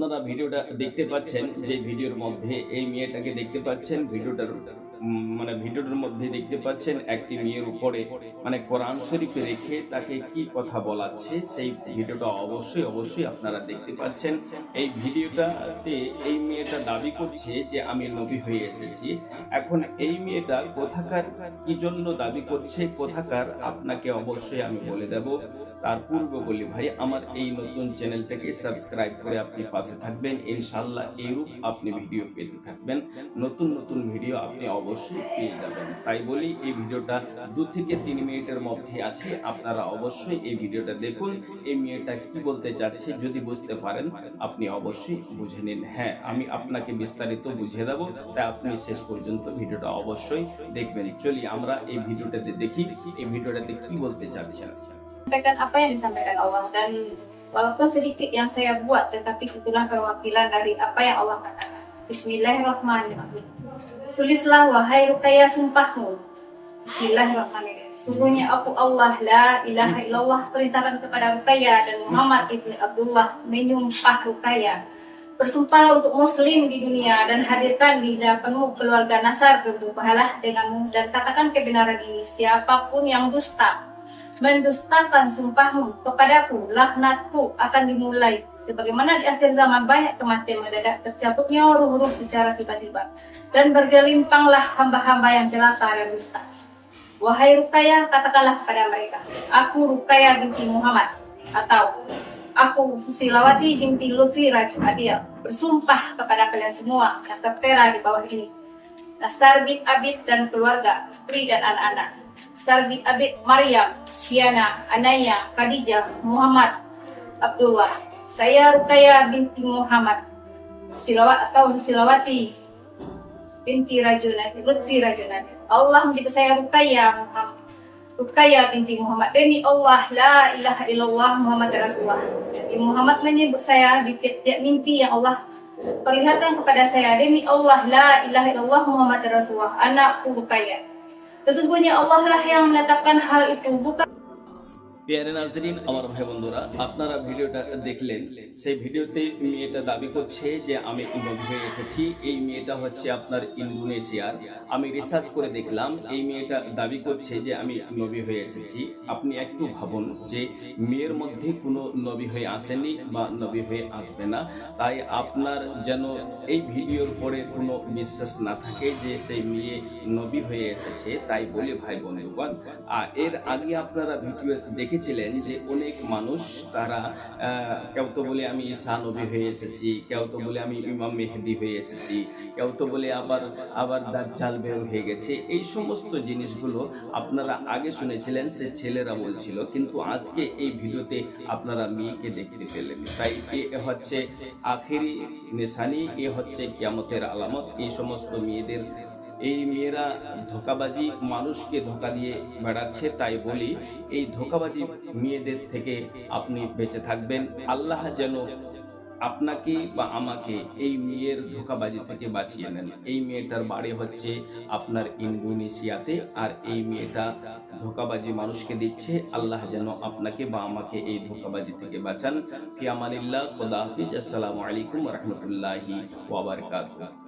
আপনারা ভিডিওটা দেখতে পাচ্ছেন যে ভিডিওর মধ্যে এই মেয়েটাকে দেখতে পাচ্ছেন ভিডিওটার মানে ভিডিওটার মধ্যে দেখতে পাচ্ছেন একটি মেয়ের উপরে মানে কোরআন শরীফ রেখে তাকে কি কথা বলাচ্ছে, সেই ভিডিওটা অবশ্যই অবশ্যই আপনারা দেখতে পাচ্ছেন। এই ভিডিওটাতে এই মেয়েটা দাবি করছে যে আমি নবী হয়ে এসেছি। এখন এই মেয়েটা কোথাকার, কি জন্য দাবি করছে, কোথাকার, আপনাকে অবশ্যই আমি বলে দেব। তার পূর্ব বলি ভাই, আমার এই নতুন চ্যানেলটাকে সাবস্ক্রাইব করে আপনি পাশে থাকবেন। ইনশাল্লাহ এইরূপ আপনি ভিডিও পেতে থাকবেন। নতুন নতুন ভিডিও আপনি অবশ্যই পেয়ে যাবেন। তাই বলি, এই ভিডিওটা দু থেকে তিন মিনিটের মধ্যে আছে। আপনারা অবশ্যই এই ভিডিওটা দেখুন। এই মেয়েটা কি বলতে চাচ্ছে যদি বুঝতে পারেন, আপনি অবশ্যই বুঝে নিন। হ্যাঁ আমি আপনাকে বিস্তারিত বুঝিয়ে দেবো। তাই আপনি শেষ পর্যন্ত ভিডিওটা অবশ্যই দেখবেন। চলি, আমরা এই ভিডিওটাতে দেখি, এই ভিডিওটাতে কি বলতে চাচ্ছেন sampaikan apa yang disampaikan Allah dan walaupun sedikit yang saya buat, tetapi itulah perwakilan dari apa yang Allah katakan. Bismillahirrahmanirrahim. Tulislah wahai Rukaya sumpahmu. Bismillahirrahmanirrahim. Sungguhnya aku Allah la ilaha illallah perintahkan kepada Rukaya dan Muhammad ibn Abdullah menyumpah Rukaya. Bersumpah untuk muslim di dunia dan hadirkan di hadapanmu keluarga Nasar berbukalah denganmu dan katakan kebenaran ini siapa pun yang dusta mendustakan sumpahmu kepadaku, laknatku akan dimulai. Sebagaimana di akhir zaman banyak kematian mendadak, tercabutnya ruh-ruh secara tiba-tiba. Dan bergelimpanglah hamba-hamba yang celaka dan dusta. Wahai Rukaya, katakanlah kepada mereka, Aku Rukaya binti Muhammad, atau Aku Fusilawati binti Lufi Raju Adil, bersumpah kepada kalian semua yang tertera di bawah ini. Nasar bin Abid dan keluarga, istri dan anak-anak. Nasar bin Abid, Maryam, Siana, Anaya, Khadijah, Muhammad, Abdullah. Saya Rukaya binti Muhammad. Silawat atau Silawati binti Rajunan, Lutfi Rajunan. Allah menjadi saya Rukaya Muhammad. Rukaya binti Muhammad. Demi Allah, la ilaha illallah Muhammad Rasulullah. Jadi Muhammad menyebut saya di tiap-tiap mimpi yang Allah perlihatkan kepada saya. Demi Allah, la ilaha illallah Muhammad Rasulullah. Anakku Rukaya. Sesungguhnya Allah lah yang menetapkan hal itu, bukan পেয়ারে Nazrin, আমার ভাই বন্ধুরা, আপনারা ভিডিওটা দেখলেন। সেই ভিডিওতে মেয়েটা দাবি করছে যে আমি নবী হয়ে এসেছি। এই মেয়েটা হচ্ছে আপনার ইন্দোনেশিয়ার। আমি রিসার্চ করে দেখলাম, এই মেয়েটা দাবি করছে যে আমি নবী হয়ে এসেছি। আপনি একটু ভাবুন যে মেয়ের মধ্যে কোনো নবী হয়ে আসেনি বা নবী হয়ে আসবে না। তাই আপনার যেন এই ভিডিওর পরে কোনো বিশ্বাস না থাকে যে সেই মেয়ে নবী হয়ে এসেছে, তাই বলে ভাই বন্ধুগণ আর এর আগে আপনারা ভিডিও দেখেছিলেন যে অনেক মানুষ তারা কেউ তো বলে আমি ঈসা নবী হয়ে এসেছি, কেউ তো বলে আমি ইমাম মেহেদি হয়ে এসেছি, কেউ তো বলে আবার আবার দাজ্জাল বের হয়ে গেছে। এই সমস্ত জিনিসগুলো আপনারা আগে শুনেছিলেন, সে ছেলেরা বলছিল, কিন্তু আজকে এই ভিডিওতে আপনারা মেয়েকে দেখতে পেলেন। তাই এ হচ্ছে আখেরি নেশানি, এ হচ্ছে কিয়ামতের আলামত। এই সমস্ত মেয়েদের এই মেয়েরা ধোকাবাজি মানুষকে ধোকা দিয়ে বেড়াচ্ছে, তাই বলি এই ধোকাবাজি মেয়েদের থেকে আপনি বেঁচে থাকবেন। আল্লাহ যেন আপনাকে বা আমাকে এই মেয়ের ধোকাবাজি থেকে বাঁচিয়ে নেন। এই মেয়েটার বাড়ি হচ্ছে আপনার ইন্দোনেশিয়াতে, আর এই মেয়েটা ধোকাবাজি মানুষকে দিচ্ছে। আল্লাহ যেন আপনাকে বা আমাকে এই ধোকাবাজি থেকে বাঁচান। ফিয়ামানিল্লাহ খোদা হাফিজ। আসসালামু আলাইকুম রহমতুল্লাহি ওয়াবারকাতুহ